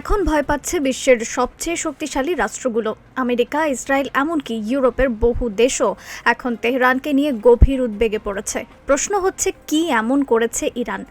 এখন ভয় পাচ্ছে বিশ্বের সবচেয়ে শক্তিশালী রাষ্ট্রগুলো। আমেরিকা, ইসরায়েল, এমনকি ইউরোপের বহু দেশও এখন তেহরানকে নিয়ে গভীর উদ্বেগে পড়েছে। প্রশ্ন হচ্ছে, কি এমন করেছে ইরান?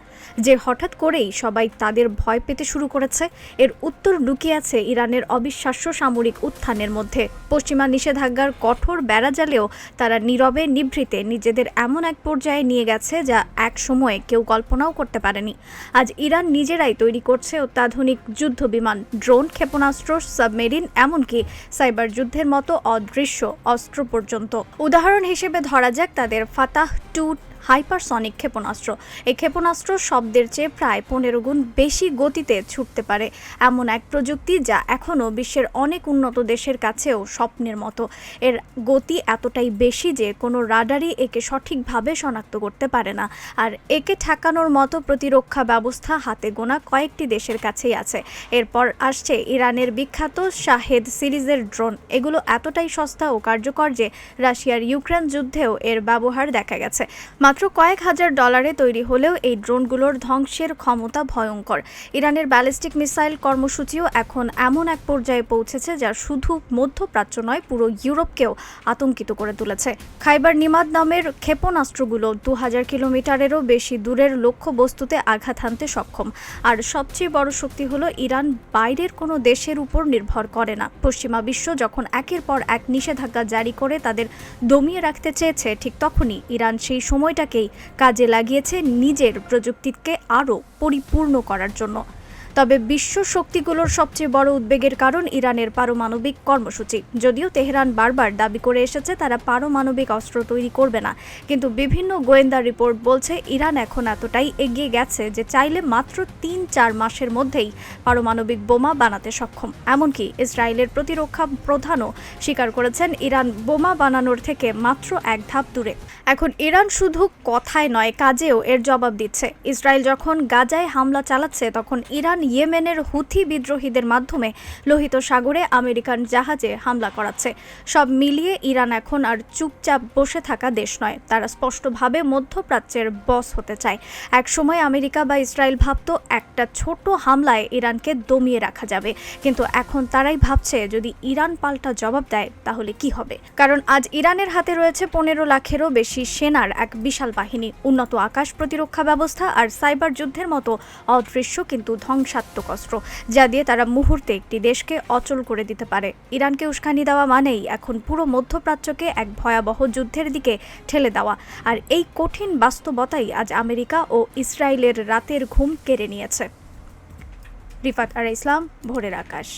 যে হঠাৎ করেই সবাই তাদের ভয় পেতে শুরু করেছে, এর উত্তর লুকিয়ে আছে ইরানের অবিশ্বাস্য সামরিক উত্থানের মধ্যে। পশ্চিমা নিষেধাজ্ঞার কঠোর বেড়াজালেও তারা নীরবে নিভৃতে নিজেদের এমন এক পর্যায়ে নিয়ে গেছে যা এক সময়ে কেউ কল্পনাও করতে পারেনি। আজ ইরান নিজেরাই তৈরি করছে অত্যাধুনিক যুদ্ধ বিমান, ড্রোন, ক্ষেপণাস্ত্র, সাবমেরিন, এমনকি সাইবার যুদ্ধের মতো অদৃশ্য অস্ত্র পর্যন্ত। উদাহরণ হিসেবে ধরা যাক তাদের ফাতাহ টু হাইপারসনিক ক্ষেপণাস্ত্র। এই ক্ষেপণাস্ত্র শব্দের চেয়ে প্রায় পনেরো গুণ বেশি গতিতে ছুটতে পারে। এমন এক প্রযুক্তি যা এখনও বিশ্বের অনেক উন্নত দেশের কাছেও স্বপ্নের মতো। এর গতি এতটাই বেশি যে কোনো রাডারই একে সঠিকভাবে শনাক্ত করতে পারে না। আর একে ঠেকানোর মতো প্রতিরক্ষা ব্যবস্থা হাতে গোনা কয়েকটি দেশের কাছেই আছে। এরপর আসছে ইরানের বিখ্যাত শাহেদ সিরিজের ড্রোন। এগুলো এতটাই সস্তা ও কার্যকর যে রাশিয়ার ইউক্রেন যুদ্ধেও এর ব্যবহার দেখা গেছে। মাত্র কয়েক হাজার ডলারে তৈরি হলেও এই ড্রোনগুলোর ধ্বংসের ক্ষমতা ভয়ঙ্কর। ইরানের ব্যালিস্টিক মিসাইল কর্মসূচিও এখন এমন এক পর্যায়ে পৌঁছেছে যা শুধু মধ্যপ্রাচ্য নয়, পুরো ইউরোপকেও আতঙ্কিত করে তুলেছে। খাইবার নিমাদ নামের ক্ষেপণাস্ত্রগুলো দু হাজার কিলোমিটারেরও বেশি দূরের লক্ষ্য বস্তুতে আঘাত হানতে সক্ষম। আর সবচেয়ে বড় শক্তি হলো, ইরান বাইরের কোনো দেশের উপর নির্ভর করে না। পশ্চিমা বিশ্ব যখন একের পর এক নিষেধাজ্ঞা জারি করে তাদের দমিয়ে রাখতে চেয়েছে, ঠিক তখনই ইরান সেই সময়টাকেই কাজে লাগিয়েছে নিজের প্রযুক্তিকে আরও পরিপূর্ণ করার জন্য। তবে বিশ্ব শক্তিগুলোর সবচেয়ে বড় উদ্বেগের কারণ ইরানের পারমাণবিক কর্মসূচি। যদিও তেহরান বারবার দাবি করে এসেছে, তারা পারমাণবিক অস্ত্র তৈরি করবে না। কিন্তু বিভিন্ন গোয়েন্দা রিপোর্ট বলছে, ইরান এখন এতটাই এগিয়ে গেছে যে চাইলে মাত্র তিন চার মাসের মধ্যেই পারমাণবিক বোমা বানাতে সক্ষম। এমনকি ইসরায়েলের প্রতিরক্ষা প্রধানও স্বীকার করেছেন, ইরান বোমা বানানোর থেকে মাত্র এক ধাপ দূরে। এখন ইরান শুধু কথায় নয়, কাজেও এর জবাব দিচ্ছে। ইসরায়েল যখন গাজায় হামলা চালাচ্ছে, তখন ইরান ইয়েমেনের হুথি বিদ্রোহীদের মাধ্যমে লোহিত সাগরে আমেরিকান জাহাজে হামলা করাচ্ছে। সব মিলিয়ে ইরান এখন আর চুপচাপ বসে থাকা দেশ নয়। তারা স্পষ্টভাবে মধ্যপ্রাচ্যের বস হতে চায়। একসময় আমেরিকা বা ইসরায়েল ভাবতো একটা ছোট হামলায় ইরানকে দমিয়ে রাখা যাবে। কিন্তু এখন তারাই ভাবছে, যদি ইরান পাল্টা জবাব দেয়, তাহলে কি হবে? কারণ আজ ইরানের হাতে রয়েছে পনেরো লাখেরও বেশি সেনার এক বিশাল বাহিনী। উন্নত আকাশ প্রতিরক্ষা ব্যবস্থা আর সাইবার যুদ্ধের মতো অদৃশ্য কিন্তু ধ্বংসাত্মক অস্ত্র যা দিয়ে তারা মুহূর্তে একটি দেশকে অচল করে দিতে পারে। ইরানকে উস্কানি দেওয়া মানেই এখন পুরো মধ্যপ্রাচ্যকে এক ভয়াবহ যুদ্ধের দিকে ঠেলে দেওয়া। আর এই কঠিন বাস্তবতাই আজ আমেরিকা ও ইসরায়েলের রাতের ঘুম কেড়ে নিয়েছে। রিফাত আর ইসলাম, ভোরের আকাশ।